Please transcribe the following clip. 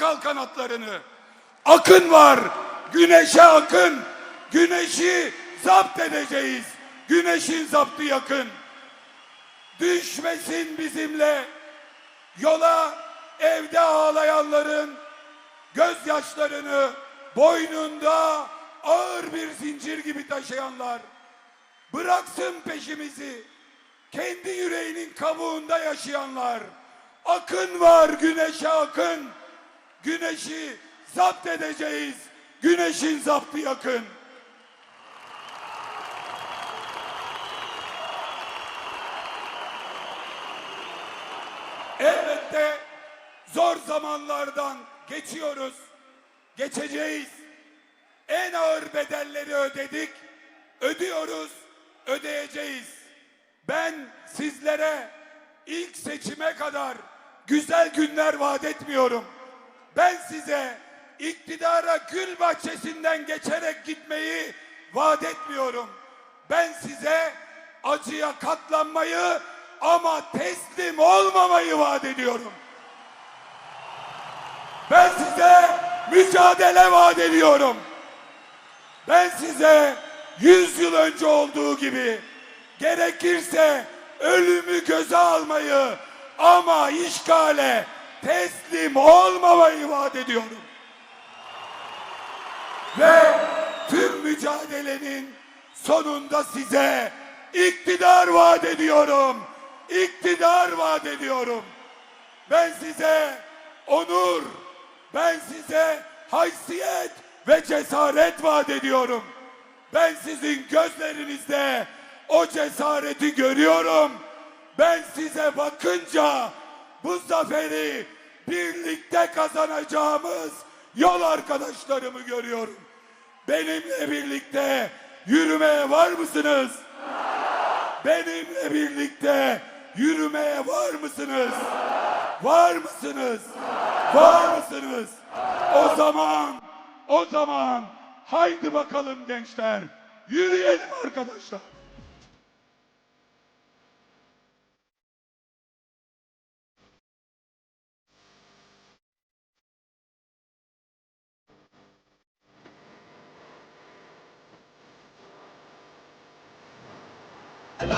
Çakal kanatlarını. Akın var. Güneşe akın. Güneşi zapt edeceğiz. Güneşin zaptı yakın. Düşmesin bizimle. Yola evde ağlayanların gözyaşlarını boynunda ağır bir zincir gibi taşıyanlar bıraksın peşimizi. Kendi yüreğinin kabuğunda yaşayanlar. Akın var güneşe akın. Güneşi zapt edeceğiz. Güneşin zaptı yakın. Elbette zor zamanlardan geçiyoruz. Geçeceğiz. En ağır bedelleri ödedik. Ödüyoruz. Ödeyeceğiz. Ben sizlere ilk seçime kadar güzel günler vaat etmiyorum. Ben size iktidara gül bahçesinden geçerek gitmeyi vaat etmiyorum. Ben size acıya katlanmayı ama teslim olmamayı vaat ediyorum. Ben size mücadele vaat ediyorum. Ben size yüz yıl önce olduğu gibi gerekirse ölümü göze almayı ama işgale teslim olmamayı vaat ediyorum. Ve tüm mücadelenin sonunda size iktidar vaat ediyorum. İktidar vaat ediyorum. Ben size onur, ben size haysiyet ve cesaret vaat ediyorum. Ben sizin gözlerinizde o cesareti görüyorum. Ben size bakınca bu zaferi birlikte kazanacağımız yol arkadaşlarımı görüyorum. Benimle birlikte yürümeye var mısınız? Benimle birlikte yürümeye var mısınız? Var mısınız? Var mısınız? O zaman, o zaman haydi bakalım gençler. Yürüyelim arkadaşlar.